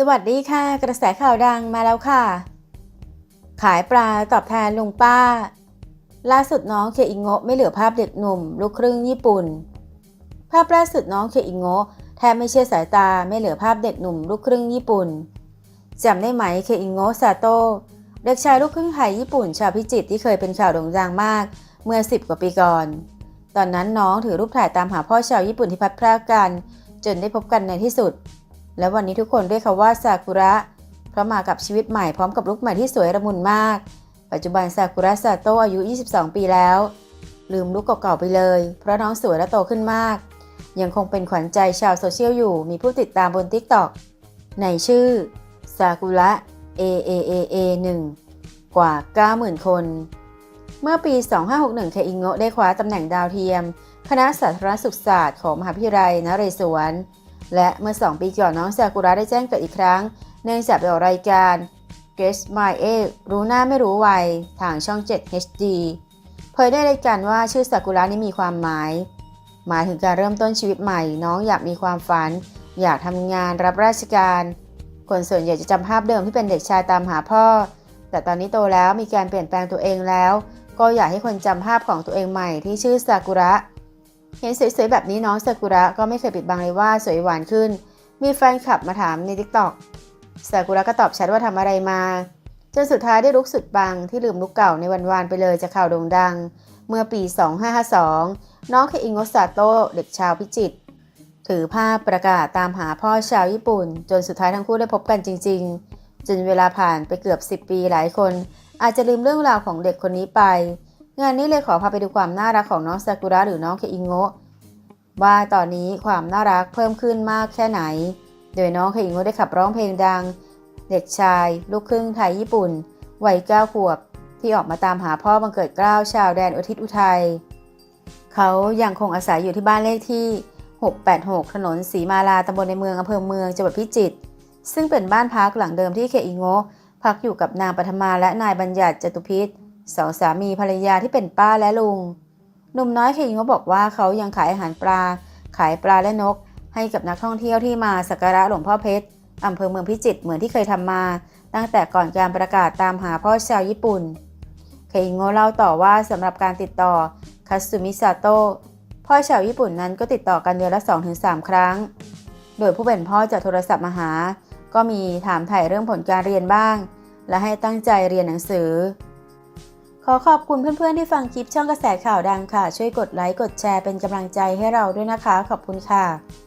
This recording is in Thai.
สวัสดีค่ะ กระแสข่าวดังมาแล้วค่ะ ขายปลาตอบแทนลุงป้า ล่าสุดน้องเคอิงโงะไม่เหลือภาพเด็กหนุ่ม ลูกครึ่งญี่ปุ่น ภาพล่าสุดน้องเคอิงโงะแทบไม่เชื่อสายตาไม่เหลือภาพเด็กหนุ่ม ลูกครึ่งญี่ปุ่นจำได้ไหมเคอิงโงะซาโตเด็กชายลูกครึ่งไทยญี่ปุ่น ชาวพิจิตรที่เคยเป็นข่าวโด่งดังมาก เมื่อ 10 กว่าปีก่อน ตอนนั้นน้องถือรูปถ่ายตามหาพ่อชาวญี่ปุ่นที่พัดพรากกัน จนได้พบกันในที่สุด และวันนี้ทุกคนเรียกเขาว่าซากุระ เพราะมากับชีวิตใหม่พร้อมกับลุคใหม่ที่สวยระมุนมาก ปัจจุบันซากุระซาโตะอายุ 22 ปีแล้ว ลืมลุคเก่าๆไปเลย เพราะน้องสวยและโตขึ้นมาก ยังคงเป็นขวัญใจชาวโซเชียลอยู่ มีผู้ติดตามบน TikTok ในชื่อซากุระ A A A A 1กว่า 90,000 คน เมื่อปี 2561 เคอิงโงะได้คว้าตำแหน่งดาวเทียม คณะสาธารณสุขศาสตร์ของมหาวิทยาลัยนเรศวร และเมื่อ 2 ปีก่อนน้องซากุระได้แจ้งเกิดอีกครั้ง เนื่องจากไปออกรายการ Guess My Age รู้หน้าไม่รู้วัยทางช่อง 7 HD เผยได้รายการว่าชื่อซากุระนี้มีความหมาย หมายถึงการเริ่มต้นชีวิตใหม่ น้องอยากมีความฝัน อยากทำงานรับราชการ คนส่วนใหญ่จะจำภาพเดิมที่เป็นเด็กชายตามหาพ่อ แต่ตอนนี้โตแล้วมีการเปลี่ยนแปลงตัวเองแล้ว ก็อยากให้คนจำภาพของตัวเองใหม่ที่ชื่อซากุระ เห็นสวยๆแบบนี้น้องซากุระก็ไม่เคยปิดบังเลยว่าสวยหวานขึ้น มีแฟนคลับมาถามใน t ิ k t o k ซากุระก็ตอบชัดว่าทำอะไรมา จนสุดท้ายได้ลุกสุดปังที่ลืมลุกเก่าในวันวานไปเลยจากข่าวโด่งดัง เมื่อปี 2552 น้องเคอิโงซาโตะเด็กชาวพิจิตรถือภาพประกาศตามหาพ่อชาวญี่ปุ่น จนสุดท้ายทั้งคู่ได้พบกันจริง ๆ จนเวลาผ่านไปเกือบ 10 ปีหลายคน อาจจะลืมเรื่องราวของเด็กคนนี้ไป งานนี้เลยขอพาไปดูความน่ารักของน้องซากุระหรือน้องเคอิงโงะว่าตอนนี้ความน่ารักเพิ่มขึ้นมากแค่ไหน โดยน้องเคอิงโงะได้ขับร้องเพลงดัง เด็กชาย ลูกครึ่งไทยญี่ปุ่น วัย9ขวบ ที่ออกมาตามหาพ่อบังเกิดเกล้าวชาวแดนอุทิศอุทัย เขายังคงอาศัยอยู่ที่บ้านเลขที่ 686 ถนนศรีมาลาตำบลในเมืองอำเภอเมืองจังหวัดพิจิตร ซึ่งเป็นบ้านพักหลังเดิมที่เคอิงโงะพักอยู่กับนางปฐมาและนายบัญญัติจตุพิษ สองสามีภรรยาที่เป็นป้าและลุงหนุ่มน้อยเคอิโงบอกว่าเขายังขายอาหารปลา ขายปลาและนก ให้กับนักท่องเที่ยวที่มาสักการะหลวงพ่อเพชรอำเภอเมืองพิจิตรเหมือนที่เคยทำมา ตั้งแต่ก่อนการประกาศตามหาพ่อชาวญี่ปุ่นเคอิโงเล่าต่อว่าสำหรับการติดต่อคัสึมิซาโตะพ่อชาวญี่ปุ่นนั้นก็ติดต่อกันเดือนละ 2-3 ครั้ง โดยผู้เป็นพ่อจะโทรศัพท์มาหา ก็มีถามถ่ายเรื่องผลการเรียนบ้าง และให้ตั้งใจเรียนหนังสือ ขอขอบคุณเพื่อนๆที่ฟังคลิปช่องกระแสข่าวดังค่ะ ช่วยกดไลค์กดแชร์เป็นกำลังใจให้เราด้วยนะคะ ขอบคุณค่ะ